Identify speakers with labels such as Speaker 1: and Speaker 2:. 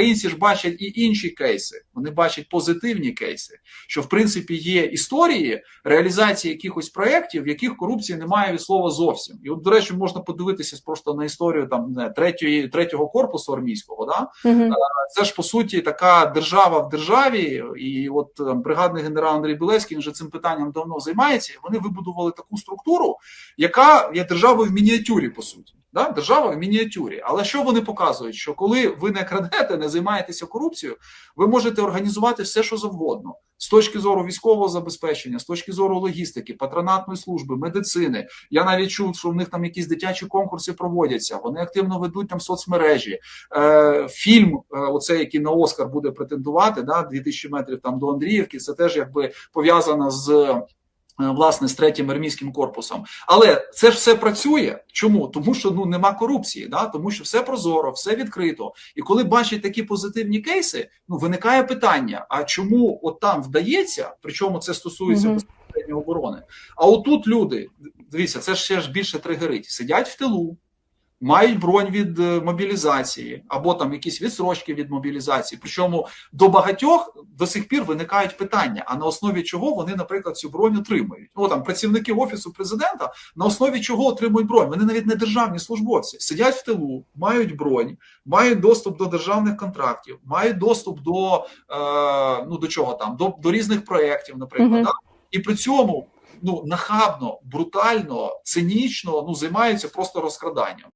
Speaker 1: Українці ж бачать і інші кейси. Вони бачать позитивні кейси, що в принципі є історії реалізації якихось проєктів, в яких корупції немає від слова зовсім. І от, до речі, можна подивитися просто на історію там не третьої третього корпусу армійського. Да
Speaker 2: Мгм.
Speaker 1: це ж по суті така держава в державі, і от е, бригадний генерал Андрій Білецький він вже цим питанням давно займається. і Вони вибудували таку структуру, яка є державою в мініатюрі, по суті. Да? Держава в мініатюрі. Але що вони показують? Що коли ви не крадете, не займаєтеся корупцією, ви можете організувати все, що завгодно. З точки зору військового забезпечення, з точки зору логістики, патронатної служби, медицини. Я навіть чув, що в них там якісь дитячі конкурси проводяться. Вони активно ведуть там соцмережі. Е, фільм, е, оцей, який на Оскар буде претендувати, да, 2000 метрів там до Андріївки, це теж якби пов'язано з. Е, Власне, з третім армійським корпусом, але це ж все працює. Чому? Тому що ну нема корупції, да тому що все прозоро, все відкрито. І коли бачать такі позитивні кейси, ну виникає питання: а чому от там вдається? Причому це стосується
Speaker 2: Мгм.
Speaker 1: безпосередньо оборони. А отут люди, дивіться, це ж ще ж більше тригерить. Сидять в тилу, мають бронь від е, мобілізації або там якісь відсрочки від мобілізації. Причому до багатьох до сих пір виникають питання: а на основі чого вони, наприклад, цю бронь отримують? Ну там працівники офісу президента на основі чого отримують бронь? Вони навіть не державні службовці, сидять в тилу, мають бронь, мають доступ до державних контрактів, мають доступ до е, ну до чого там, до, до різних проєктів, наприклад.
Speaker 2: Мгм.
Speaker 1: да? І при цьому ну нахабно, брутально, цинічно ну займаються просто розкраданням.